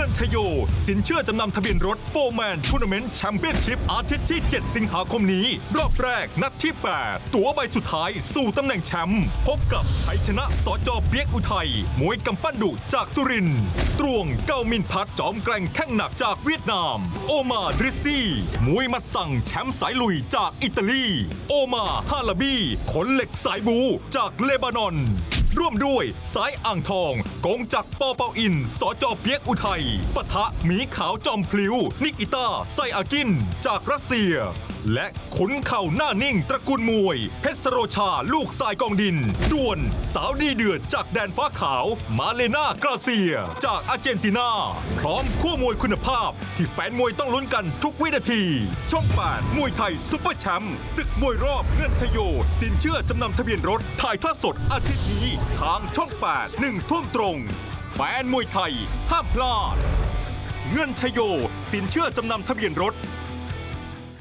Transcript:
งินชโย สินเชื่อจำนำทะเบียนรถโฟร์แมนทัวร์นาเมนต์แชมเปี้ยนชิพอาทิตย์ที่ 7 สิงหาคมนี้ รอบแรกนัดที่ 8 ตั๋วใบสุดท้ายสู่ตำแหน่งแชมป์พบกับชัยชนะสจเปียกอุทัยมวยกำปั้นดุจากสุรินทร์ตรวงเก้ามินพัดจอมแกร่งแข้งหนักจากเวียดนาม โอมาดริซซี่มวยมัดสั่งแชมป์สายลุยจากอิตาลี โอมาฮาลาบีขนเหล็กสายบูจากเลบานอน ร่วมด้วยสายอ่างทองกงจักปอเปาอิน สจเปียกอุทัยปะทะหมีขาวจอมพลิ้ว นิกิต้าไซอากิน จากรัสเซีย และขุนเข่าหน้านิ่งตระกูลมวย เพชรสโรชาลูกทรายกองดินดวลสาวดีเดือดจากแดนฟ้าขาว มาเลนากราเซีย จากอาร์เจนตินา พร้อมคู่มวยคุณภาพ ที่แฟนมวยต้องลุ้นกันทุกวินาที ช่องป8มวยไทยซุปเปอร์แชมป์ศึกมวยรอบเงินชโย สินเชื่อจำนำทะเบียนรถถ่ายทอดสดอาทิตย์นี้ ทางช่อง8 1ทุ่มตรง แฟนมวยไทยห้ามพลาด เงินชโย สินเชื่อจำนำทะเบียนรถ